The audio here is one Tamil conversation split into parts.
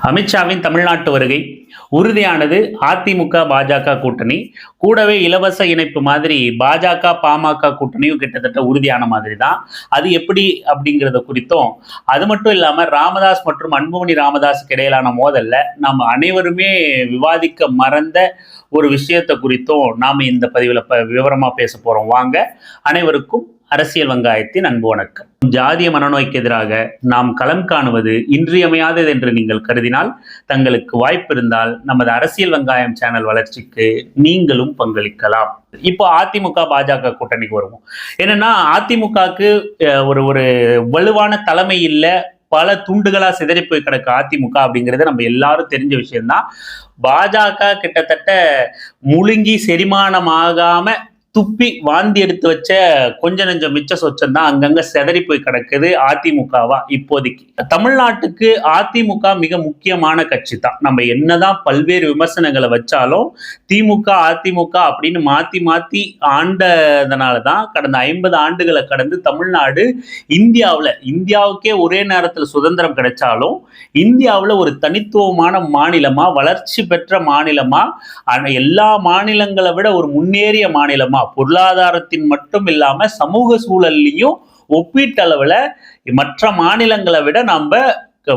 அமித்ஷாவின் தமிழ்நாட்டு வருகை உறுதியானது அதிமுக பாஜக கூட்டணி. கூடவே இலவச இணைப்பு மாதிரி பாஜக பாமக கூட்டணியும் கிட்டத்தட்ட உறுதியான மாதிரி தான் அது எப்படி அப்படிங்கிறத குறித்தும் அது மட்டும் இல்லாமல் ராமதாஸ் மற்றும் அன்புமணி ராமதாஸுக்கு இடையிலான மோதல்ல நாம் அனைவருமே விவாதிக்க மறந்த ஒரு விஷயத்தை குறித்தும் நாம் இந்த பதிவில் விவரமாக பேச போகிறோம் வாங்க அனைவருக்கும் அரசியல் வங்காயத்தின் அன்பு வணக்கம். ஜாதிய மனநோய்க்கு எதிராக நாம் களம் காணுவது இன்றியமையாதது என்று நீங்கள் கருதினால் தங்களுக்கு வாய்ப்பு இருந்தால் நமது அரசியல் வெங்காயம் சேனல் வளர்ச்சிக்கு நீங்களும் பங்களிக்கலாம். இப்போ அதிமுக பாஜக கூட்டணிக்கு வருவோம். என்னன்னா அதிமுகக்கு ஒரு ஒரு வலுவான தலைமை இல்லை பல துண்டுகளா சிதறி போய் கிடக்கு அதிமுக அப்படிங்கிறது நம்ம எல்லாரும் தெரிஞ்ச விஷயம்தான். பாஜக கிட்டத்தட்ட முழுங்கி செரிமானமாகாம துப்பி வாந்தி எடுத்து வச்ச கொஞ்ச நெஞ்சம் மிச்ச சொச்சம் தான் அங்கங்க செதறி போய் கிடக்குது அதிமுகவா இப்போதைக்கு. தமிழ்நாட்டுக்கு அதிமுக மிக முக்கியமான கட்சி தான். நம்ம என்னதான் பல்வேறு விமர்சனங்களை வச்சாலும் திமுக அதிமுக அப்படின்னு மாத்தி மாத்தி ஆண்டதுனால தான் கடந்த ஐம்பது ஆண்டுகளை கடந்து தமிழ்நாடு இந்தியாவில் இந்தியாவுக்கே ஒரே நேரத்தில் சுதந்திரம் கிடைச்சாலும் இந்தியாவில் ஒரு தனித்துவமான மாநிலமா வளர்ச்சி பெற்ற மாநிலமா எல்லா மாநிலங்களை விட ஒரு முன்னேறிய மாநிலமா பொருளாதாரத்தின் மட்டும் இல்லாம சமூக சூழல்லையும் ஒப்பீட்டளவில் மற்ற மாநிலங்களை விட நம்ம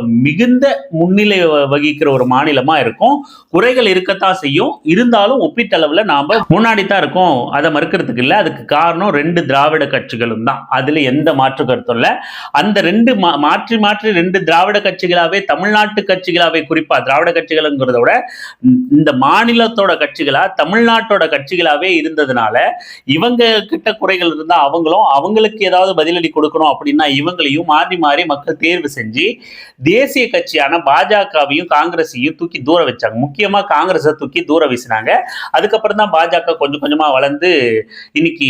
மிகுந்த முன்னிலை வகிக்கிற ஒரு மாநிலமா இருக்கும். குறைகள் இருக்கத்தான் செய்யும். இருந்தாலும் ஒப்பீட்டளவில் நாம முன்னாடி தான் இருக்கோம். அதை மறுக்கிறதுக்கு இல்லை. அதுக்கு காரணம் ரெண்டு திராவிட கட்சிகளும் தான். அதுல எந்த மாற்று கருத்தும் இல்லை. அந்த ரெண்டு மா- மாற்றி மாற்றி ரெண்டு திராவிட கட்சிகளாவே தமிழ்நாட்டு கட்சிகளாவே குறிப்பா திராவிட கட்சிகள்ங்கிறத விட இந்த- இந்த மாநிலத்தோட கட்சிகளா தமிழ்நாட்டோட கட்சிகளாவே இருந்ததுனால இவங்க கிட்ட குறைகள் இருந்தா அவங்களும் அவங்களுக்கு ஏதாவது பதிலடி கொடுக்கணும் அப்படின்னா இவங்களையும் மாறி மாறி மக்கள் தேர்வு செஞ்சு தேசிய கட்சியான பாஜகவையும் காங்கிரஸையும் தூக்கி தூர வச்சாங்க. முக்கியமா காங்கிரஸை தூக்கி தூர வீசினாங்க. அதுக்கப்புறம் தான் பாஜக கொஞ்சம் கொஞ்சமா வளர்ந்து இன்னைக்கு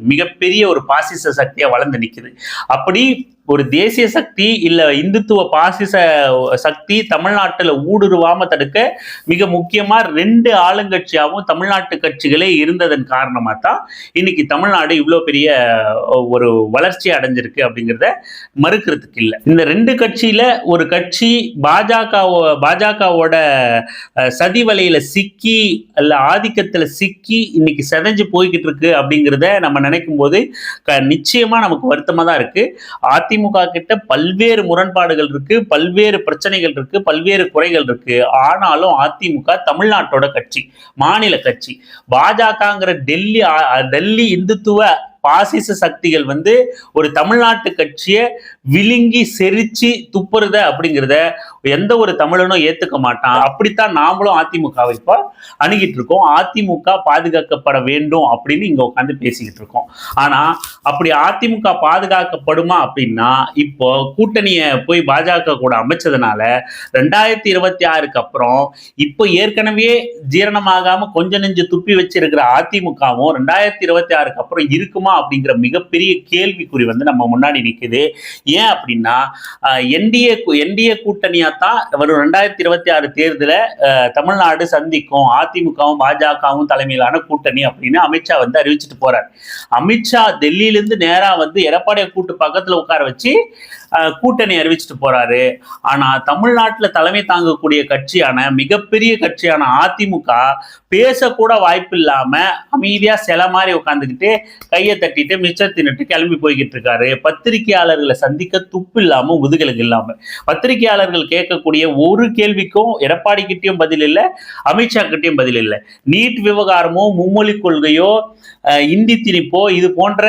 மிகப்பெரிய ஒரு பாசிச சக்தியா வளர்ந்து நிக்குது. அப்படி ஒரு தேசிய சக்தி இல்ல இந்துத்துவ பாசிச சக்தி தமிழ்நாட்டில் ஊடுருவாம தடுக்க மிக முக்கியமா ரெண்டு ஆளுங்கட்சியாகவும் தமிழ்நாட்டு கட்சிகளே இருந்ததன் காரணமாக தான் இன்னைக்கு தமிழ்நாடு இவ்வளோ பெரிய ஒரு வளர்ச்சி அடைஞ்சிருக்கு அப்படிங்கிறத மறுக்கிறதுக்கு இல்லை. இந்த ரெண்டு கட்சியில ஒரு கட்சி பாஜக பாஜகவோட சதி வலையில சிக்கி அல்ல ஆதிக்கத்துல சிக்கி இன்னைக்கு செதஞ்சு போய்கிட்டு இருக்கு அப்படிங்கிறத நம்ம நினைக்கும் போது நிச்சயமா நமக்கு வருத்தமா தான் இருக்கு. அதிமுக கிட்ட பல்வேறு முரண்பாடுகள் இருக்கு பல்வேறு பிரச்சனைகள் இருக்கு பல்வேறு குறைகள் இருக்கு. ஆனாலும் அதிமுக தமிழ்நாட்டோட கட்சி மாநில கட்சி. பாஜகங்கிற டெல்லி டெல்லி இந்துத்துவ பாசிச சக்திகள் வந்து ஒரு தமிழ்நாட்டு கட்சியை விழுங்கி செரிச்சு துப்புறத அப்படிங்கிறத எந்த ஒரு தமிழனும் ஏத்துக்க மாட்டான். அப்படித்தான் நாமளும் அதிமுகவை இப்போ அணுகிட்டு இருக்கோம். அதிமுக பாதுகாக்கப்பட வேண்டும் அப்படின்னு இங்க உட்காந்து பேசிக்கிட்டு இருக்கோம். ஆனா அப்படி அதிமுக பாதுகாக்கப்படுமா அப்படின்னா இப்போ கூட்டணியை போய் பாஜக கூட அமைச்சதுனால ரெண்டாயிரத்தி இருபத்தி ஆறுக்கு அப்புறம் இப்போ ஏற்கனவே ஜீரணமாகாம கொஞ்ச நெஞ்சு துப்பி வச்சிருக்கிற அதிமுகவும் ரெண்டாயிரத்தி இருபத்தி ஆறுக்கு அப்புறம் இருக்குமா அப்படிங்கிற மிகப்பெரிய கேள்விக்குறி வந்து நம்ம முன்னாடி நிற்குது ஏன் அப்படின்னா என்டிஏ என்டிஏ கூட்டணியா தான் வரும் ரெண்டாயிரத்தி இருபத்தி ஆறு தேர்தல தமிழ்நாடு சந்திக்கும் அதிமுகவும் பாஜகவும் தலைமையிலான கூட்டணி அப்படின்னு அமித்ஷா வந்து அறிவிச்சிட்டு போறார். அமித்ஷா டெல்லியிலிருந்து நேரா வந்து எடப்பாடியை கூட்டு பக்கத்துல உட்கார வச்சு கூட்டணி அறிவிச்சிட்டு போறாரு. ஆனா தமிழ்நாட்டில் தலைமை தாங்கக்கூடிய கட்சியான மிகப்பெரிய கட்சியான அதிமுக பேசக்கூட வாய்ப்பு இல்லாம அமைதியா சில மாதிரி உட்காந்துக்கிட்டு கையை தட்டிட்டு மிச்சம் தின்னுட்டு கிளம்பி போய்கிட்டு இருக்காரு. பத்திரிகையாளர்களை சந்திக்க துப்பு இல்லாம முதுகலுக்கு இல்லாம. பத்திரிகையாளர்கள் கேட்கக்கூடிய ஒரு கேள்விக்கும் எடப்பாடி கிட்டையும் பதில் இல்லை அமித்ஷா கிட்டையும் பதில் இல்லை. நீட் விவகாரமோ மும்மொழி கொள்கையோ இந்தி திணிப்போ இது போன்ற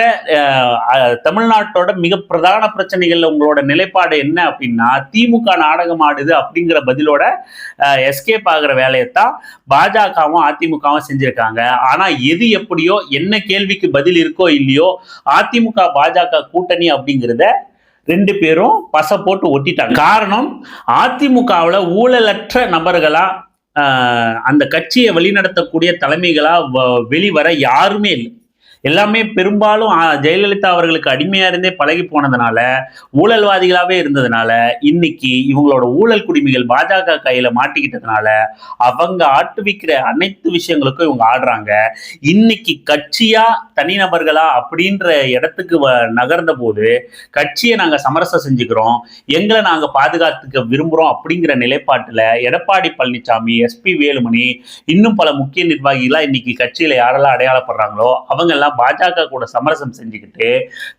தமிழ்நாட்டோட மிக பிரதான பிரச்சனைகள்ல உங்களோட நிலைப்பாடு என்ன அப்படின்னா திமுக நாடகம் ஆடுது அப்படிங்கிற பதிலோட எஸ்கேப் ஆகிற வேலையைத்தான் பாஜகவும் அதிமுகவும் செஞ்சிருக்காங்க. ஆனா எது எப்படியோ என்ன கேள்விக்கு பதில் இருக்கோ இல்லையோ அதிமுக பாஜக கூட்டணி அப்படிங்கிறத ரெண்டு பேரும் பச போட்டு ஒட்டிட்டாங்க. காரணம் அதிமுகவில் ஊழலற்ற நபர்களா அந்த கட்சியை வழிநடத்தக்கூடிய தலைமைகளா வ- வெளிவர யாருமே இல்லை. எல்லாமே பெரும்பாலும் ஜெயலலிதா அவர்களுக்கு அடிமையா இருந்தே பழகி போனதுனால ஊழல்வாதிகளாவே இருந்ததுனால இன்னைக்கு இவங்களோட ஊழல் குடிமைகள் பாஜக கையில மாட்டிக்கிட்டதுனால அவங்க ஆட்டுவிக்கிற அனைத்து விஷயங்களுக்கும் இவங்க ஆடுறாங்க. இன்னைக்கு கட்சியா தனிநபர்களா அப்படின்ற இடத்துக்கு வ- நகர்ந்த போது கட்சியை நாங்க சமரசம் செஞ்சுக்கிறோம் எங்களை நாங்க பாதுகாத்துக்க விரும்புறோம் அப்படிங்கிற நிலைப்பாட்டுல எடப்பாடி பழனிசாமி எஸ்பி வேலுமணி இன்னும் பல முக்கிய நிர்வாகிகளா இன்னைக்கு கட்சியில யாரெல்லாம் அடையாளப்படுறாங்களோ அவங்க எல்லாம் பாஜக கூட சமரசம் செஞ்சுக்கிட்டு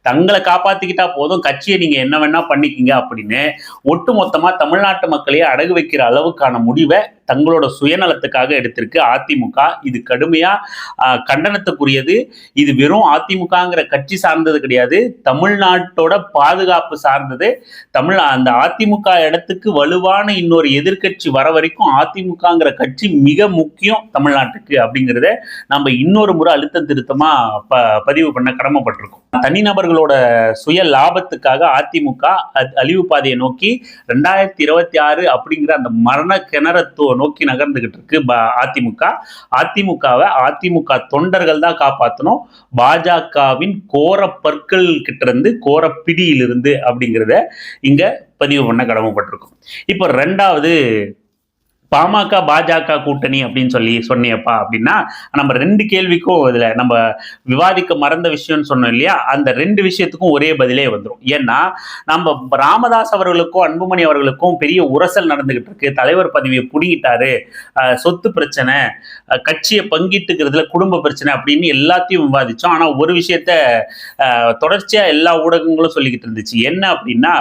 தங்களை காப்பாத்திக்கிட்டா போதும் கட்சியை நீங்க என்ன வேணா பண்ணிக்கிங்க அப்படின்னு ஒட்டுமொத்தமா தமிழ்நாட்டு மக்களையே அடகு வைக்கிற அளவுக்கான முடிவை தங்களோட சுயநலத்துக்காக எடுத்திருக்கு அதிமுக. இது கடுமையா கண்டனத்துக்குரியது. இது வெறும் அதிமுகங்கிற கட்சி சார்ந்தது கிடையாது. தமிழ்நாட்டோட பாதுகாப்பு சார்ந்தது. தமிழ் அந்த அதிமுக இடத்துக்கு வலுவான இன்னொரு எதிர்க்கட்சி வர வரைக்கும் அதிமுகங்கிற கட்சி மிக முக்கியம் தமிழ்நாட்டுக்கு அப்படிங்கிறத நம்ம இன்னொரு முறை அழுத்தம் திருத்தமா ப பதிவு பண்ண கடமைப்பட்டிருக்கோம். தனிநபர்களோட சுய லாபத்துக்காக அதிமுக அழிவு பாதையை நோக்கி ரெண்டாயிரத்தி இருபத்தி ஆறு அப்படிங்கிற அந்த மரண கிணறத்துவ நோக்கி நகர்ந்துகிட்டு இருக்கு அதிமுக. அதிமுகவை அதிமுக தொண்டர்கள் தான் காப்பாற்றணும் பாஜகவின் கோர பற்கள் கிட்ட இருந்து கோர பிடியிலிருந்து அப்படிங்கிறத இங்க பதிவு பண்ண கடமைப்பட்டிருக்கும். இப்போ ரெண்டாவது பாமக பாஜக கூட்டணி அப்படின்னு சொல்லி சொன்னியப்பா அப்படின்னா நம்ம ரெண்டு கேள்விக்கும் இதில் நம்ம விவாதிக்க மறந்த விஷயம்னு சொன்னோம் இல்லையா? அந்த ரெண்டு விஷயத்துக்கும் ஒரே பதிலே வந்துடும் ஏன்னா நம்ம ராமதாஸ் அவர்களுக்கும் அன்புமணி அவர்களுக்கும் பெரிய உரசல் நடந்துகிட்டு இருக்கு. தலைவர் பதவியை புடிங்கிட்டாரு. சொத்து பிரச்சனை கட்சியை பங்கிட்டுக்கிறதுல குடும்ப பிரச்சனை அப்படின்னு எல்லாத்தையும் விவாதித்தோம் ஆனால் ஒரு விஷயத்த தொடர்ச்சியாக எல்லா ஊடகங்களும் சொல்லிக்கிட்டு இருந்துச்சு. என்ன அப்படின்னா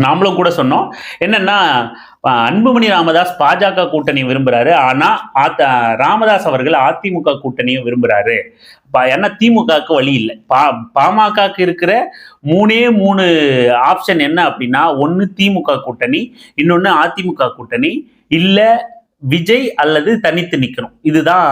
நாமளும் கூட சொன்னோம். என்னன்னா அன்புமணி ராமதாஸ் பாஜக கூட்டணி விரும்புறாரு. ஆனா அத ராமதாஸ் அவர்கள் அதிமுக கூட்டணியும் விரும்புறாரு. ப- ஏன்னா திமுகவுக்கு வழி இல்லை. பா பாமகக்கு இருக்கிற மூணே மூணு ஆப்ஷன் என்ன அப்படின்னா ஒன்று திமுக கூட்டணி இன்னொன்று அதிமுக கூட்டணி. இல்லை விஜய் அல்லது தனித்து நிற்கணும் இதுதான்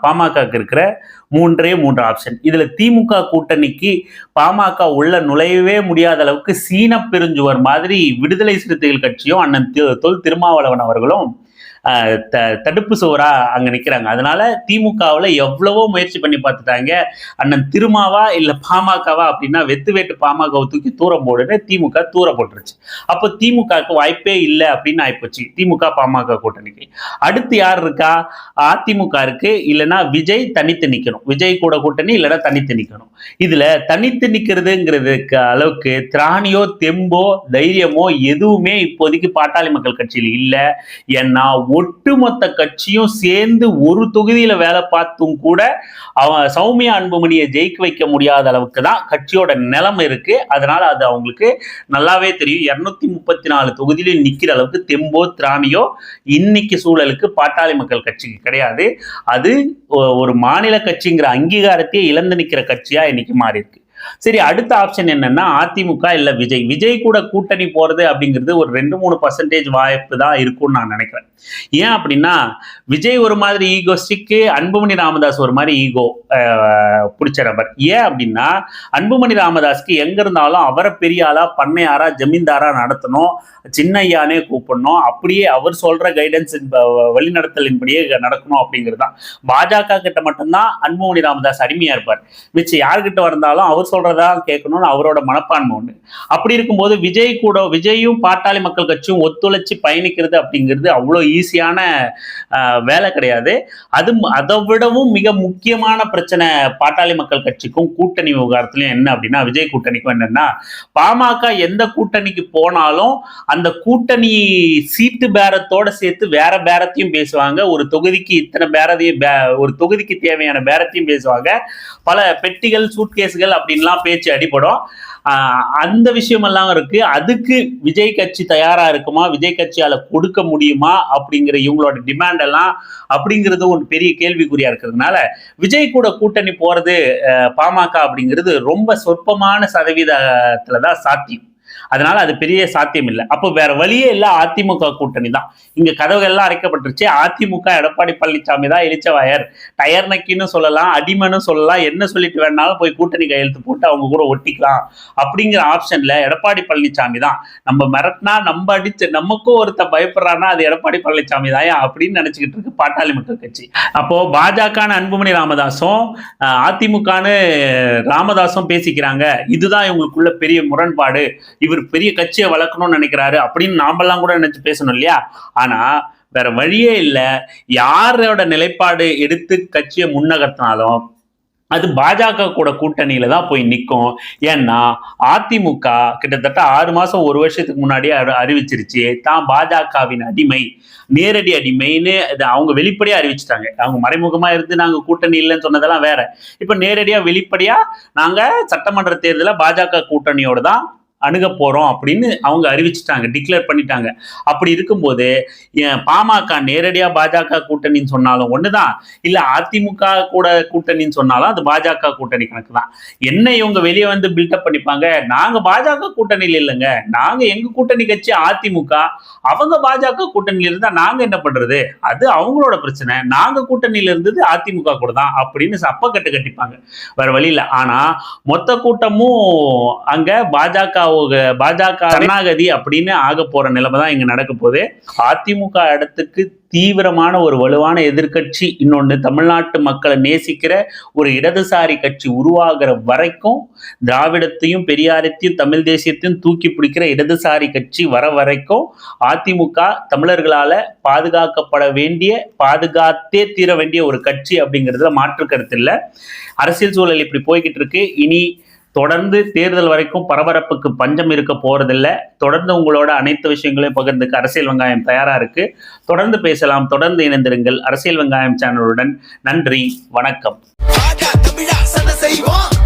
பாமகக்கு இருக்கிற மூன்றே மூன்று ஆப்ஷன் இதில் திமுக கூட்டணிக்கு பாமக உள்ள நுழையவே முடியாத அளவுக்கு சீன பெருஞ்சுவர் மாதிரி விடுதலை சிறுத்தைகள் கட்சியும் அண்ணன் தொல் திருமாவளவன் அவர்களும் தடுப்பு சுவரா அங்க நிக்கிறாங்க. அதனால திமுகவுல எவ்வளவோ முயற்சி பண்ணி பார்த்துட்டாங்க. அண்ணன் திருமாவா இல்ல பாமகவா அப்படின்னா வெத்து வேட்டு பாமகவை தூக்கி தூரம் போடுன்னு திமுக தூர போட்டுருச்சு. அப்போ திமுகவுக்கு வாய்ப்பே இல்லை அப்படின்னு ஆயிப்போச்சு. திமுக பாமக கூட்டணிக்கு. அடுத்து யார் இருக்கா? அதிமுக இருக்கு. இல்லைன்னா விஜய் தனித்து நிக்கணும். விஜய் கூட கூட்டணி இல்லைன்னா தனித்து நிக்கணும். இதுல தனித்து நிக்கிறதுங்கிறதுக்கு அளவுக்கு திராணியோ தெம்போ தைரியமோ எதுவுமே இப்போதைக்கு பாட்டாளி மக்கள் கட்சியில் இல்லை. ஏன்னா ஒட்டுமொத்த கட்சியும் சேர்ந்து ஒரு தொகுதியில வேலை பார்த்தும் கூட அவன் சௌமியா அன்புமணியை ஜெயிக்க வைக்க முடியாத அளவுக்கு தான் கட்சியோட நிலைமை இருக்கு. அதனால அது அவங்களுக்கு நல்லாவே தெரியும். இருநூத்தி முப்பத்தி நாலு தொகுதியிலும் நிக்கிற அளவுக்கு தெம்போ திராணியோ இன்னைக்கு சூழலுக்கு பாட்டாளி மக்கள் கட்சிக்கு கிடையாது. அது ஒரு மாநில கட்சிங்கிற அங்கீகாரத்தையே இழந்து நிக்கிற கட்சியா இன்னைக்கு மாறி இருக்கு சரி அடுத்த ஆப்ஷன் என்னன்னா அதிமுக இல்ல விஜய். விஜய் கூட கூட்டணி போறது அப்படிங்கிறது ஒரு ரெண்டு மூணு பர்சன்டேஜ் வாய்ப்பு தான் இருக்கும்னு நான் நினைக்கிறேன். ஏன் அப்படின்னா விஜய் ஒரு மாதிரி ஈகோஸ்டிக்கு அன்புமணி ராமதாஸ் ஒரு மாதிரி ஈகோ பிடிச்ச நபர். ஏன் அப்படின்னா அன்புமணி ராமதாஸ்க்கு எங்க இருந்தாலும் அவரை பெரிய ஆளா பண்ணையாரா ஜமீன்தாரா நடத்தணும். சின்னையானே கூப்பிடணும். அப்படியே அவர் சொல்ற கைடன்ஸ் வழிநடத்தலின்படியே நடக்கணும் அப்படிங்கிறது தான். பாஜக கிட்ட மட்டும்தான் அன்புமணி ராமதாஸ் அடிமையா இருப்பார். மிச்சம் யார்கிட்ட வந்தாலும் அவர் சொல்ற சொல்றதா கேட்கணும்னு அவரோட மனப்பான்மை உண்டு. அப்படி இருக்கும்போது விஜய் கூட விஜயும் பாட்டாளி மக்கள் கட்சியும் ஒத்துழைச்சு பயணிக்கிறது அப்படிங்கிறது அவ்வளோ ஈஸியான வேலை கிடையாது. அது அதை விடவும் மிக முக்கியமான பிரச்சனை பாட்டாளி மக்கள் கட்சிக்கும் கூட்டணி விவகாரத்துலையும் என்ன அப்படின்னா விஜய் கூட்டணிக்கும் என்னன்னா பாமக எந்த கூட்டணிக்கு போனாலும் அந்த கூட்டணி சீட்டு பேரத்தோட சேர்த்து வேற பேரத்தையும் பேசுவாங்க. ஒரு தொகுதிக்கு இத்தனை பேரத்தையும் பே- ஒரு தொகுதிக்கு தேவையான பேரத்தையும் பேசுவாங்க. பல பெட்டிகள் சூட்கேஸ்கள் அப்படின்லாம் பேச்சு அடிபடும். அந்த விஷயமெல்லாம் இருக்கு. அதுக்கு விஜய் கட்சி தயாரா இருக்குமா? விஜய் கட்சியால கொடுக்க முடியுமா? அப்படிங்கிற இவங்களோட டிமாண்ட் எல்லாம் அப்படிங்கிறது ஒரு பெரிய கேள்விக்குறியா இருக்கிறதுனால விஜய் கூட கூட்டணி போறது பாமக அப்படிங்கிறது ரொம்ப சொற்பமான சதவீதத்துல தான் சாத்தியம். அதனால அது பெரிய சாத்தியம் இல்லை அப்போ வேற வழியே இல்லை அதிமுக கூட்டணி தான். இங்க எல்லாம் அடைக்கப்பட்டுருச்சு. அதிமுக எடப்பாடி பழனிசாமி தான் இளிச்சவாயர் டயர் நக்கின்னு சொல்லலாம் அடிமன்னு சொல்லலாம் என்ன சொல்லிட்டு வேணாலும் போய் கூட்டணி கையெழுத்து போட்டு அவங்க கூட ஒட்டிக்கலாம். அப்படிங்கிற ஆப்ஷன்ல எடப்பாடி பழனிசாமி தான். நம்ம மிரட்டினா நம்ம அடிச்சு நமக்கும் ஒருத்த பயப்படுறான்னா அது எடப்பாடி பழனிசாமி தான் அப்படின்னு நினைச்சுக்கிட்டு இருக்கு பாட்டாளி மக்கள் கட்சி. அப்போ பாஜகன்னு அன்புமணி ராமதாசும் அஹ், அதிமுகன்னு ராமதாஸும் பேசிக்கிறாங்க. இதுதான் இவங்களுக்குள்ள பெரிய முரண்பாடு. இவர் பெரிய கட்சியை வளர்க்கணும்னு நினைக்கிறாரு அப்படின்னு நாமெல்லாம் கூட நினைச்சு பேசணும் இல்லையா? ஆனா வேற வழியே இல்லை. யாரோட நிலைப்பாடு எடுத்து கட்சியை முன்னகர்த்தினாலும் அது பாஜக கூட கூட்டணியில தான் போய் நிற்கும் ஏன்னா அதிமுக கிட்டத்தட்ட ஆறு மாசம் ஒரு வருஷத்துக்கு முன்னாடியே அறி- அறிவிச்சிருச்சு. தான் பாஜகவின் அடிமை நேரடி அடிமைன்னு அவங்க வெளிப்படையா அறிவிச்சிட்டாங்க. அவங்க மறைமுகமா இருந்து நாங்க கூட்டணி இல்லைன்னு சொன்னதெல்லாம் வேற. இப்ப நேரடியா வெளிப்படையா நாங்க சட்டமன்ற தேர்தலில் பாஜக கூட்டணியோட தான் அணுக போகிறோம் அப்படின்னு அவங்க அறிவிச்சிட்டாங்க டிக்ளேர் பண்ணிட்டாங்க. அப்படி இருக்கும்போது பாமக நேரடியாக பாஜக கூட்டணின்னு சொன்னாலும் ஒன்னு தான் இல்லை அதிமுக கூட கூட்டணின்னு சொன்னாலும் அது பாஜக கூட்டணி கணக்கு தான். என்ன இவங்க வெளியே வந்து பில்டப் பண்ணிப்பாங்க? நாங்கள் பாஜக கூட்டணியில் இல்லைங்க. நாங்கள் எங்கள் கூட்டணி கட்சி அதிமுக அவங்க பாஜக கூட்டணியில் இருந்தால் நாங்கள் என்ன பண்ணுறது அது அவங்களோட பிரச்சனை. நாங்கள் கூட்டணியில் இருந்தது அதிமுக கூட தான் அப்படின்னு சப்பக்கட்டு கட்டிப்பாங்க வேற வழியில் ஆனால் மொத்த கூட்டமும் அங்கே பாஜக பாஜக சரணாகதி அப்படின்னு ஆக போற நிலைமை தான் இங்க நடக்க போகுது. அதிமுக இடத்துக்கு தீவிரமான ஒரு வலுவான எதிர்க்கட்சி இன்னொன்னு தமிழ்நாட்டு மக்களை நேசிக்கிற ஒரு இடதுசாரி கட்சி உருவாகிற வரைக்கும் திராவிடத்தையும் பெரியாரத்தையும் தமிழ் தேசியத்தையும் தூக்கி பிடிக்கிற இடதுசாரி கட்சி வர வரைக்கும் அதிமுக தமிழர்களால பாதுகாக்கப்பட வேண்டிய பாதுகாத்தே தீர வேண்டிய ஒரு கட்சி அப்படிங்கிறதுல மாற்று கருத்து இல்லை. அரசியல் சூழல் இப்படி போய்கிட்டு இருக்கு. இனி தொடர்ந்து தேர்தல் வரைக்கும் பரபரப்புக்கு பஞ்சம் இருக்க போகிறதில்ல தொடர்ந்து உங்களோட அனைத்து விஷயங்களையும் பகிர்ந்துக்கு அரசியல் வெங்காயம் தயாராக இருக்குது தொடர்ந்து பேசலாம் தொடர்ந்து இணைந்திருங்கள். அரசியல் வெங்காயம் சேனலுடன் நன்றி வணக்கம். செய்வோம்.